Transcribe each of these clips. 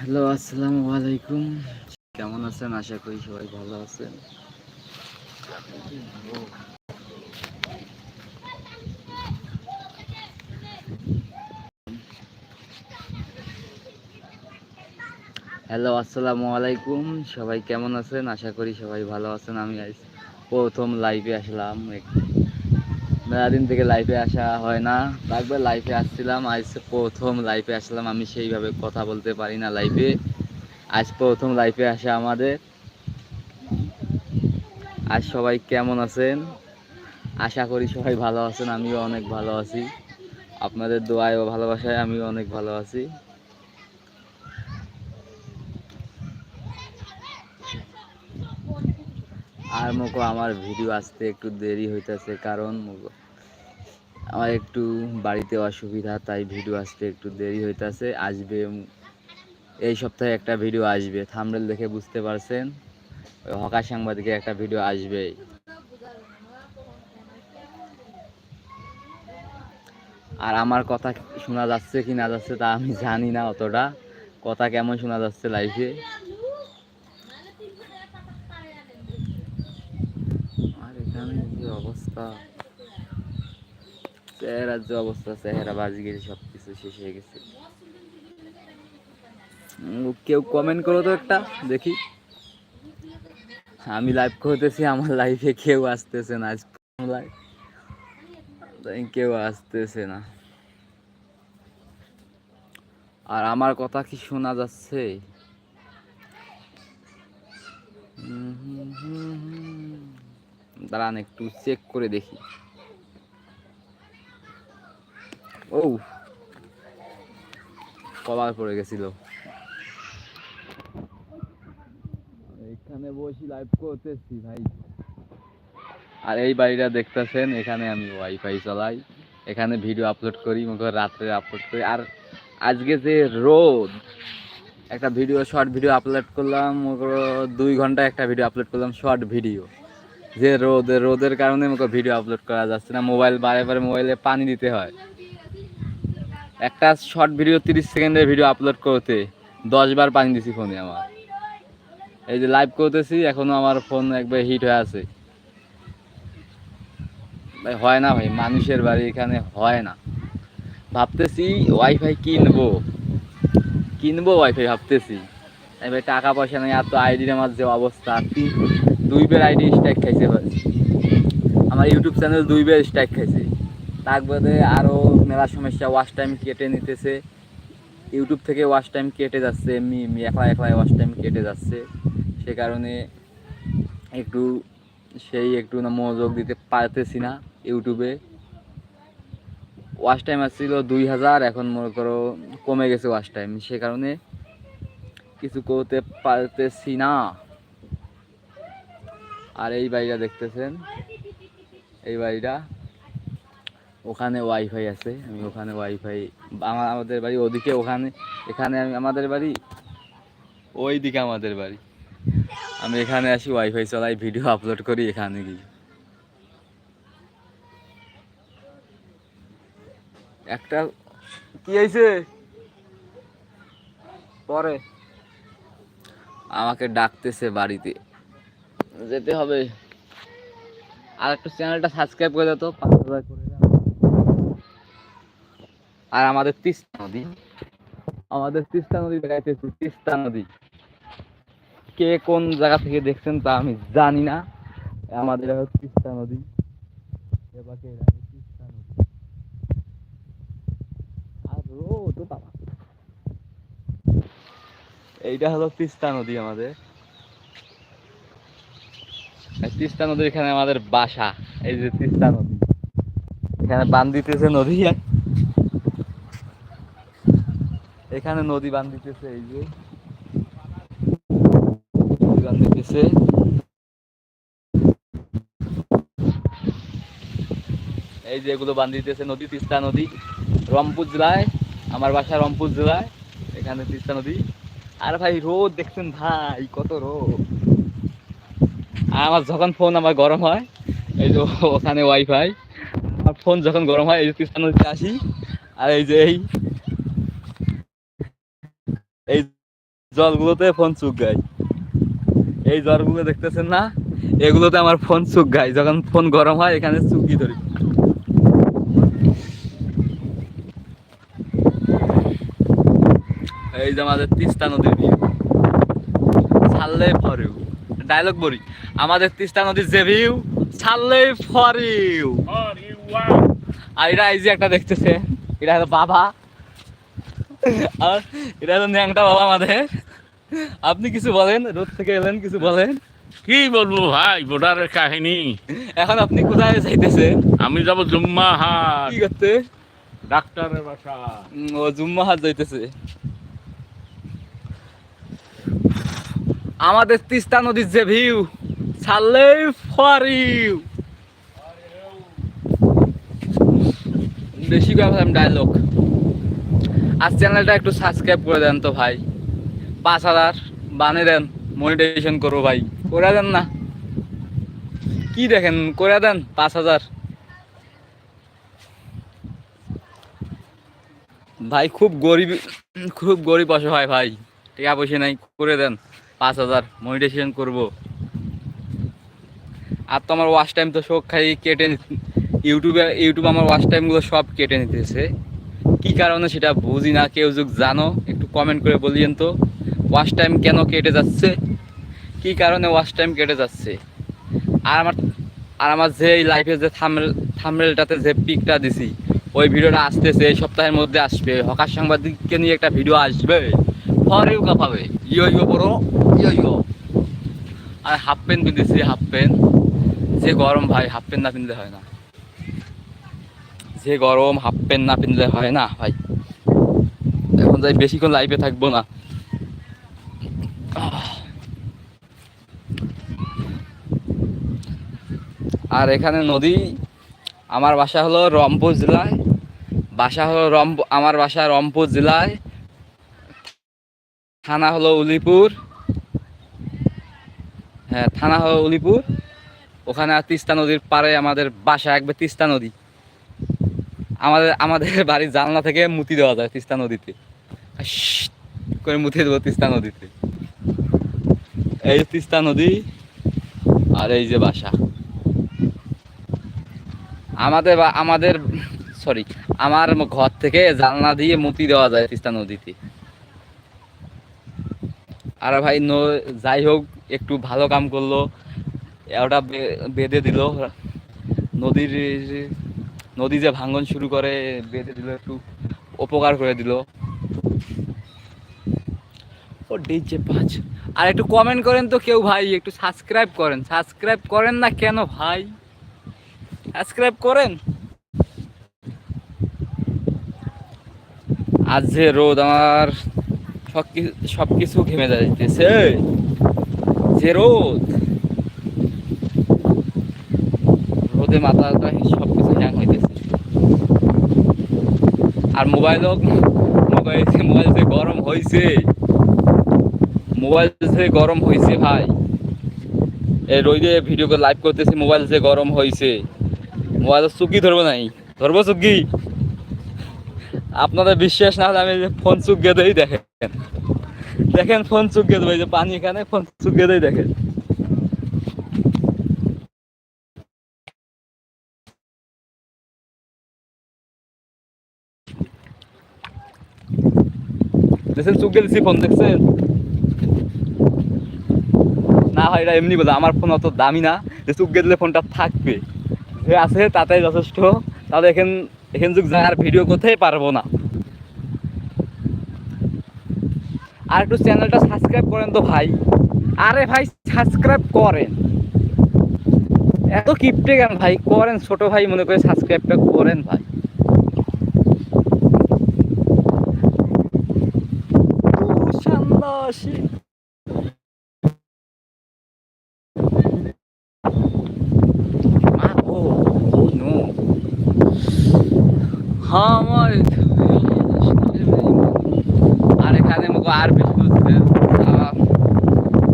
Hello, আসসালামু আলাইকুম। কেমন আছেন? আশা করি সবাই ভালো আছেন। হ্যালো, আসসালামু আলাইকুম। সবাই কেমন আছেন? আশা করি সবাই ভালো আছেন। আমি আজ প্রথম লাইভে আসলাম। মেলাদিন থেকে লাইফে আসা হয় না। একবার লাইফে আসছিলাম, আজ প্রথম লাইফে আসলাম। আমি সেইভাবে কথা বলতে পারি না লাইফে আজ প্রথম লাইফে আসা আমাদের। আজ সবাই কেমন আছেন? আশা করি সবাই ভালো আছেন, আমিও অনেক ভালো আছি। আপনাদের দোয়ায় ও ভালোবাসায় আমিও অনেক ভালো আছি। আর মকো আমার ভিডিও আসতে একটু দেরি হইতেছে কারণ আমার একটু বাড়িতে অসুবিধা, তাই ভিডিও আসতে একটু দেরি হইতেছে। আসবে এই সপ্তাহে একটা ভিডিও আসবে। থামরেল দেখে বুঝতে পারছেন? ওই হকার সাংবাদিকের একটা ভিডিও আসবে। আর আমার কথা শোনা যাচ্ছে কি না যাচ্ছে তা আমি জানি না অতটা। কথা কেমন শোনা যাচ্ছে লাইফে আর এখানে যে অবস্থা চেহারার যে অবস্থা, চেহারা বাজি গেছে সব কিছু শেষ হয়ে গেছে। কেউ কমেন্ট করো তো একটা, দেখি। আমি লাইভ করতেছি, আমার লাইফে কেউ আসতেছে না আজ লাইভ কেউ আসতেছে না। আর আমার কথা কি শোনা যাচ্ছে? হুম হুম হুম। দাঁড়ান একটু চেক করে দেখি। ও কলার পড়ে গেছিল। এখানে বসি লাইভ করতেছি ভাই। আর এই বাড়িটা দেখতেছেন এখানে আমি ওয়াইফাই চালাই। এখানে ভিডিও আপলোড করি মনে করো রাত্রে আপলোড করি। আর আজকে যে রোদ একটা ভিডিও শর্ট ভিডিও আপলোড করলাম মনে করো দুই ঘণ্টা একটা ভিডিও আপলোড করলাম শর্ট ভিডিও যে রোদ, রোদের কারণে মনে ভিডিও আপলোড করা যাচ্ছে না। মোবাইল বারে বারে মোবাইলে পানি দিতে হয়। একটা শর্ট ভিডিও তিরিশ সেকেন্ডের ভিডিও আপলোড করতে দশ বার পানি দিছি ফোনে আমার। এই যে লাইভ করতেছি, এখনও আমার ফোন একবার হিট হয়ে আছে। ভাই, হয় না ভাই, মানুষের বাড়ি এখানে হয় না। ভাবতেছি ওয়াইফাই কিনবো। কিনবো ওয়াইফাই ভাবতেছি। ভাই, টাকা পয়সা নেই আর তো আইডির আমার যে অবস্থা দুই বের আইডি স্ট্রাইক খাইছে ভাই। আমার ইউটিউব চ্যানেল দুই বের স্ট্রাইক খাইছে। তার আরও মেলা সমস্যা ওয়াচ টাইম কেটে নিতেছে। ইউটিউব থেকে ওয়াচ টাইম কেটে যাচ্ছে, এমনি এমনি একলা একলা ওয়াচ টাইম কেটে যাচ্ছে। সে কারণে একটু, সেই একটু না মনোযোগ দিতে পারতেছি না ইউটিউবে ওয়াচ টাইম আসছিল দুই হাজার, এখন মনে করো কমে গেছে ওয়াচ টাইম সে কারণে কিছু করতে পারতেছি না। আর এই বাড়িটা দেখতেছেন? এই বাড়িটা। ওখানে ওয়াইফাই আছে, আমি ওখানে ওয়াইফাই আমাদের বাড়ি ওদিকে ওখানে, এখানে আমি, আমাদের বাড়ি ওই দিকে আমাদের বাড়ি। আমি এখানে আসি ওয়াইফাই চালাই ভিডিও আপলোড করি এখানে গিয়ে। একটা, কি হয়েছে? পরে। আমাকে ডাকতেছে বাড়িতে। যেতে হবে। আর একটু চ্যানেলটা সাবস্ক্রাইব করে দাও তো পাঁচ হাজার করে দাও। আর আমাদের তিস্তা নদী, আমাদের তিস্তা নদী দেখাইতেছি তিস্তা নদী। কে কোন জায়গা থেকে দেখছেন তা আমি জানি না। আমাদের তিস্তা নদী তিস্তা নদী। আর এইটা হলো তিস্তা নদী আমাদের। তিস্তা নদীর এখানে আমাদের বাসা, এই যে তিস্তা নদী। এখানে বান দিতেছে নদী। এখানে নদী বান দিতেছে, এই যে। বান দিতেছে। এই যে এগুলো বান দিতেছে নদী, তিস্তা নদী। রংপুর জেলায়, আমার বাসা রংপুর জেলায়, এখানে তিস্তা নদী। আর ভাই রোদ দেখছেন ভাই, কত রোদ। আমার যখন ফোন আমার গরম হয়, এই যে ওখানে ওয়াইফাই আমার ফোন যখন গরম হয়, এই যে তিস্তা নদীতে আসি, আর এই যে এই এই জলগুলোতে ফোন চুক গায়। এই জলগুলো দেখতেছেন না? এগুলোতে আমার ফোন চুক গায়, যখন ফোন গরম হয়, এখানে চুকি ধরি। এই যে আমাদের তিস্তা নদীর ভিউ ছাড়লে ফরিউ ডায়লগ বলি আমাদের তিস্তা নদীর যে ভিউ ছাড়লে ফরিউ। আর এটা এই যে একটা দেখতেছে এটা হলো বাবা। আর এটা হলো ন্যাংটা বাবা আমাদের। আপনি কিছু বলেন রোদ থেকে এলেন কিছু বলেন। কি বলব ভাই বোর্ডারের কাহিনী। এখন আপনি কোথায় যাইতেছেন? আমি যাব জুম্মা হাট কি করতে? ডাক্তারের বাসা। ও জুম্মা হাত যাইতেছে। আমাদের তিস্তা নদীর যে ভিউ ছাড়লে বেশি কথা ডায়লগ আর চ্যানেলটা একটু সাবস্ক্রাইব করে দেন তো ভাই। পাঁচ হাজার বানিয়ে দেন মনিটাইজেশন করব ভাই। করে দেন না। কি দেখেন, করে দেন পাঁচ হাজার। ভাই খুব গরিব খুব গরিব অসহায় ভাই। টাকা পয়সা নাই, করে দেন। পাঁচ হাজার মনিটাইজেশন করব। আর তো আমার ওয়াচ টাইম তো সব খাই, কেটে ইউটিউবে ইউটিউব আমার ওয়াচ টাইমগুলো সব কেটে নিতেছে। কি কারণে সেটা বুঝি না, কেউ যুগ জানো, একটু কমেন্ট করে বলিয়েন তো। ওয়াচ টাইম কেন কেটে যাচ্ছে? কি কারণে ওয়াচ টাইম কেটে যাচ্ছে? আর আমার আর আমার যে লাইফে যে থামরেল থামরেলটাতে যে পিকটা দিছি, ওই ভিডিওটা আসতেছে, এই সপ্তাহের মধ্যে আসবে। হকার সাংবাদিককে নিয়ে একটা ভিডিও আসবে। ফরেও কাঁপাবে ইয়ো ইয়ো বড়, ইয়ো ইয়ো। আর হাফ প্যান্ট পিঁধেছি হাফ প্যান্ট। যে গরম ভাই, হাফ প্যান্ট না পিনলে হয় না। যে গরম, হাফ প্যান্ট না পিনলে হয় না ভাই। এখন যাই বেশিক্ষণ লাইফে থাকব না। আর এখানে নদী, আমার বাসা হলো রংপুর জেলায়। বাসা হলো রংপুর আমার বাসা রংপুর জেলায়। থানা হলো উলিপুর। হ্যাঁ থানা হলো উলিপুর। ওখানে তিস্তা নদীর পাড়ে আমাদের বাসা একবার তিস্তা নদী। আমাদের আমাদের বাড়ির জানলা থেকে মুতি দেওয়া যায় তিস্তা নদীতে। করে মুতি দেবো তিস্তা নদীতে। এই তিস্তা নদী আর এই যে বাসা। আমাদের আমাদের, সরি, আমার ঘর থেকে জানলা দিয়ে মুতি দেওয়া যায় তিস্তা নদীতে। আর ভাই যাই হোক, একটু ভালো কাম করল। ওটা বেঁধে দিল। নদীর, নদী যে ভাঙন শুরু করে, বেঁধে দিল, একটু উপকার করে দিল। ও ডিজে পাঁচ আর একটু কমেন্ট করেন তো কেউ ভাই, একটু সাবস্ক্রাইব করেন। সাবস্ক্রাইব করেন না কেন ভাই? সাবস্ক্রাইব করেন। আজ যে রোদ আমার সব কিছু ঘেমে যাইতেছে। যে রোদ। রোদে মাথাটা সব কিছু হ্যাং হইতেছে। আর মোবাইলও মোবাইল মোবাইল যে গরম হয়েছে মোবাইল যে গরম হয়েছে ভাই। এই রোদে ভিডিও করে লাইভ করতেছে, মোবাইল যে গরম হয়েছে মোবাইল চুকি ধরবো নাই। ধরবো চুকি? আপনাদের বিশ্বাস না হলে আমি ফোন চুকিয়ে দেই দেখেন। দেখেন ফোন চুকিয়ে দেবো যে পানি এখানে, ফোন চুকিয়ে দেই দেখেন। দেখছেন চুকিয়ে দিচ্ছি ফোন, দেখছেন? না হয় এটা এমনি বলে, আমার ফোন অত দামি না, যে চুকিয়ে দিলে ফোনটা থাকবে। যে আছে তাতেই যথেষ্ট। তাহলে এখান এখান যুগ যার ভিডিও করতেই পারব না। আর একটু চ্যানেলটা সাবস্ক্রাইব করেন তো ভাই। আরে ভাই সাবস্ক্রাইব করেন। এত কিপটে কেন ভাই? করেন, ছোট ভাই মনে করে সাবস্ক্রাইবটা করেন ভাই। সান্দাসী। মা, ও, ও, no. আমার আর এখানে মুখ আর বেশি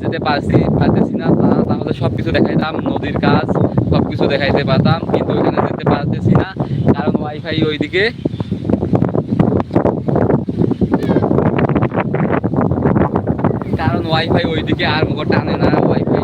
যেতে পারছি, পারতেছি না। তাহলে সব কিছু দেখাইতাম, নদীর কাজ সব কিছু দেখাইতে পারতাম, কিন্তু এখানে যেতে পারতেছি না। কারণ ওয়াইফাই ওইদিকে। কারণ ওয়াইফাই ওইদিকে আর মুখ টানে না ওয়াইফাই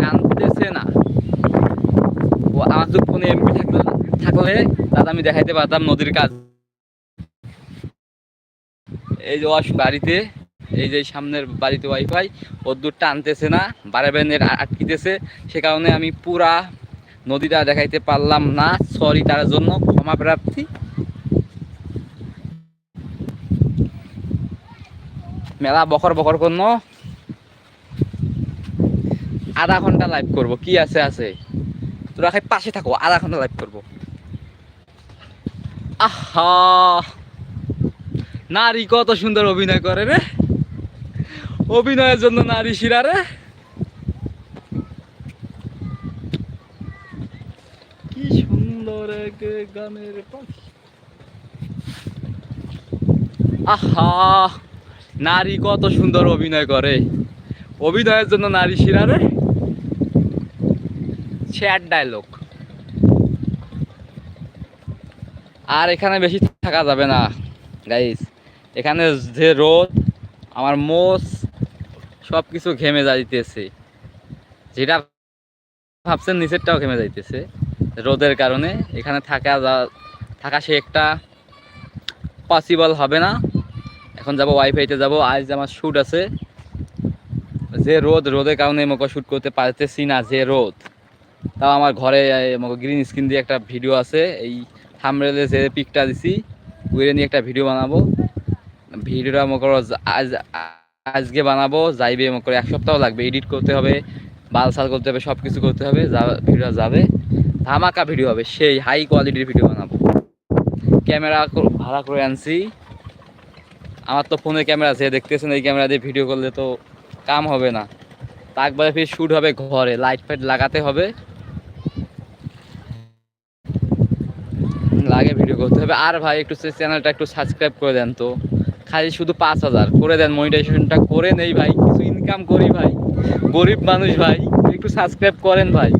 টানতেছে না। ও, আমার ফোনে এমপি থাকলে থাকলে দাদা, আমি দেখাইতে পারতাম নদীর কাজ। এই যে ওয়াশ বাড়িতে, এই যে সামনের বাড়িতে ওয়াইফাই ওর দূর টানতেছে না, বারে নেট আটকিতেছে। সে কারণে আমি পুরা নদীটা দেখাইতে পারলাম না সরি তার জন্য, ক্ষমা প্রার্থী। মেলা বকর বকর করন আধা ঘণ্টা লাইভ করব, কি আছে আছে? তোরা খাই পাশে থাকো, আধা ঘণ্টা লাইভ করব। আহা! নারী কত সুন্দর অভিনয় করে রে। অভিনয়ের জন্য নারী শিরা রে। কি সুন্দর এক গানের পাখি। আহা! নারী কত সুন্দর অভিনয় করে। অভিনয়ের জন্য নারী শিরা রে। Chat dialogue. আর এখানে বেশি থাকা যাবে না গাইস এখানে যে রোদ, আমার মোষ সব কিছু ঘেমে যাইতেছে। যেটা ভাবছেন নিচেরটাও ঘেমে যাইতেছে। রোদের কারণে এখানে থাকা যা- থাকা সে একটা পসিবল হবে না। এখন যাব ওয়াইফাইতে যাব, আজ আমার শ্যুট আছে, যে রোদ, রোদের কারণে আমাকে শ্যুট করতে পারতেছি না, যে রোদ। তাও আমার ঘরে আমাকে গ্রিন স্ক্রিন দিয়ে একটা ভিডিও আছে, এই থামরেলে যে পিকটা দিছি। ওইটা নিয়ে একটা ভিডিও বানাবো। ভিডিওটা মনে আজ আজকে বানাবো, যাইবে মনে করো এক সপ্তাহ লাগবে। এডিট করতে হবে, বাল সাল করতে হবে সব কিছু করতে হবে, যা ভিডিও যাবে। ধামাকা ভিডিও হবে, সেই হাই কোয়ালিটির ভিডিও বানাবো। ক্যামেরা ভাড়া করে আনছি। আমার তো ফোনে ক্যামেরা আছে, দেখতেছেন এই ক্যামেরা দিয়ে ভিডিও করলে তো কাম হবে না। তাকবারে ফির শ্যুট হবে ঘরে, লাইট ফাইট লাগাতে হবে। লাগে ভিডিও করতে হবে। আর ভাই, একটু চ্যানেলটা একটু সাবস্ক্রাইব করে দেন তো। খালি শুধু পাঁচ হাজার। করে দেন মনিটাইজেশনটা করে নেই ভাই, কিছু ইনকাম করি ভাই। গরিব মানুষ ভাই, একটু সাবস্ক্রাইব করেন ভাই।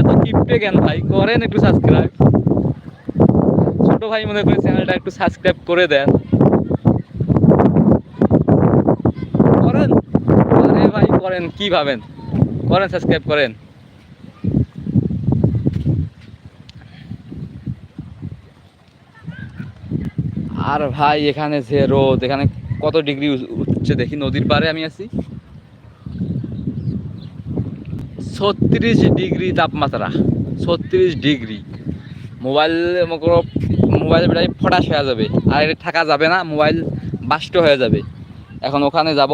এত কিপটে কেন ভাই, করেন একটু সাবস্ক্রাইব ছোট ভাই মনে করে চ্যানেলটা একটু সাবস্ক্রাইব করে দেন। করেন? আরে ভাই, করেন, কি ভাবেন? করেন সাবস্ক্রাইব করেন। আর ভাই, এখানে যে রোদ, এখানে কত ডিগ্রি উঠছে দেখি, নদীর পাড়ে আমি আছি। ছত্রিশ ডিগ্রি তাপমাত্রা, ছত্রিশ ডিগ্রি। মোবাইল মোবাইল প্রায় ফটাস হয়ে যাবে। আর এটা থাকা যাবে না, মোবাইল বাষ্ট হয়ে যাবে। এখন ওখানে যাব,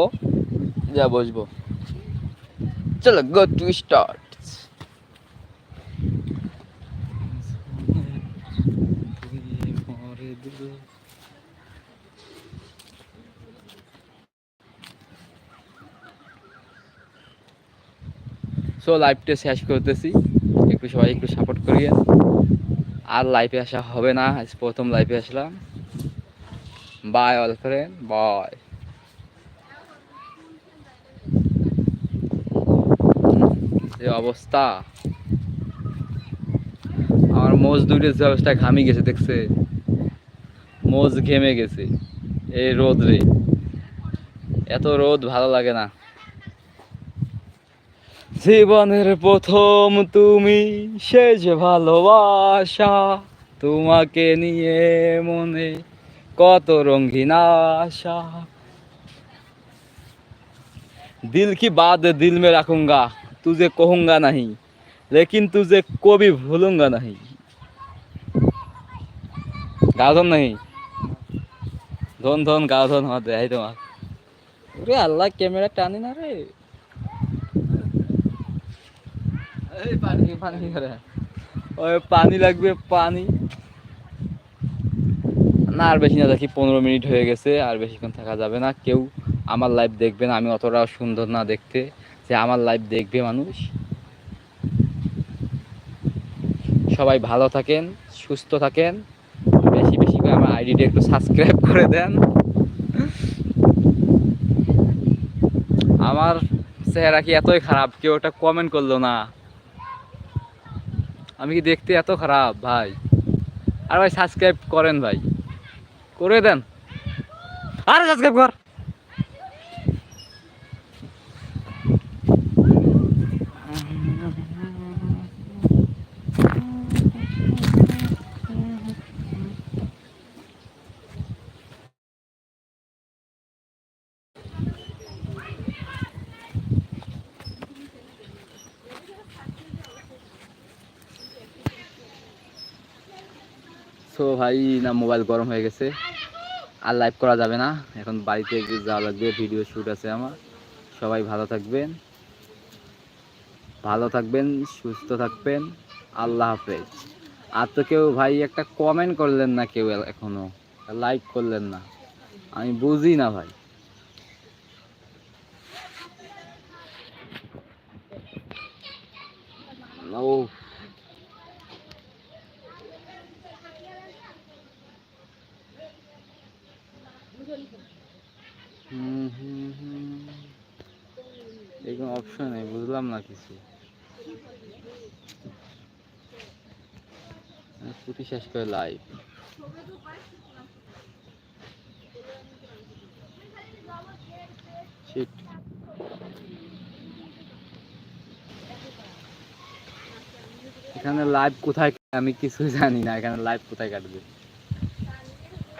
যা বসবো। চলো গো টু স্টার্ট সো লাইভটা শেষ করতেছি। একটু সবাই একটু সাপোর্ট করিয়ে। আর লাইভে আসা হবে না, আজ প্রথম লাইভে আসলাম। বাই অল ফ্রেন্ড বাই যে অবস্থা। আমার মোজ দুইটা যে অবস্থা ঘামি গেছে, দেখছে? মোজ ঘেমে গেছে। এই রোদ রে। এত রোদ, ভালো লাগে না। জীবনের প্রথম তুমি শেষ ভালোবাসা তোমাকে নিয়ে মনে কত রঙিন আশা। দিল কি বাদ, দিল মে রাখুঙ্গা যে কহুঙ্গা নাহি, লেকিন তুজে কবি ভুলুঙ্গা নাহি। গাধন নাহি? ধন ধন, গাধন, হতে তোমার। ওরে আল্লাহ, ক্যামেরা টানি না রে। পানি লাগবে, পানি। না, আর বেশি না, দেখি পনেরো মিনিট হয়ে গেছে, আর বেশিক্ষণ থাকা যাবে না। কেউ আমার লাইভ দেখবে না, আমি অতটা সুন্দর না দেখতে, যে আমার লাইভ দেখবে মানুষ। সবাই ভালো থাকেন, সুস্থ থাকেন, বেশি বেশি করে আমার আইডিটা একটু সাবস্ক্রাইব করে দেন। আমার চেহারা কি এতই খারাপ, কেউ ওটা কমেন্ট করল না। আমি কি দেখতে এত খারাপ, ভাই? আর ভাই সাবস্ক্রাইব করেন ভাই। করে দেন। আরে সাবস্ক্রাইব কর। সো ভাই, না, মোবাইল গরম হয়ে গেছে। আর লাইভ করা যাবে না। এখন বাড়িতে যাওয়া লাগবে ভিডিও শ্যুট আছে আমার। সবাই ভালো থাকবেন। ভালো থাকবেন, সুস্থ থাকবেন। আল্লাহ হাফেজ। আর তো কেউ ভাই, একটা কমেন্ট করলেন না কেউ এখনও। লাইক করলেন না। আমি বুঝি না ভাই। ও এরকম অপশন নেই, বুঝলাম না কিছু। ছুটি শেষ করে লাইভ এখানে লাইভ কোথায়, আমি কিছু জানি না, এখানে লাইভ কোথায় কাটবে?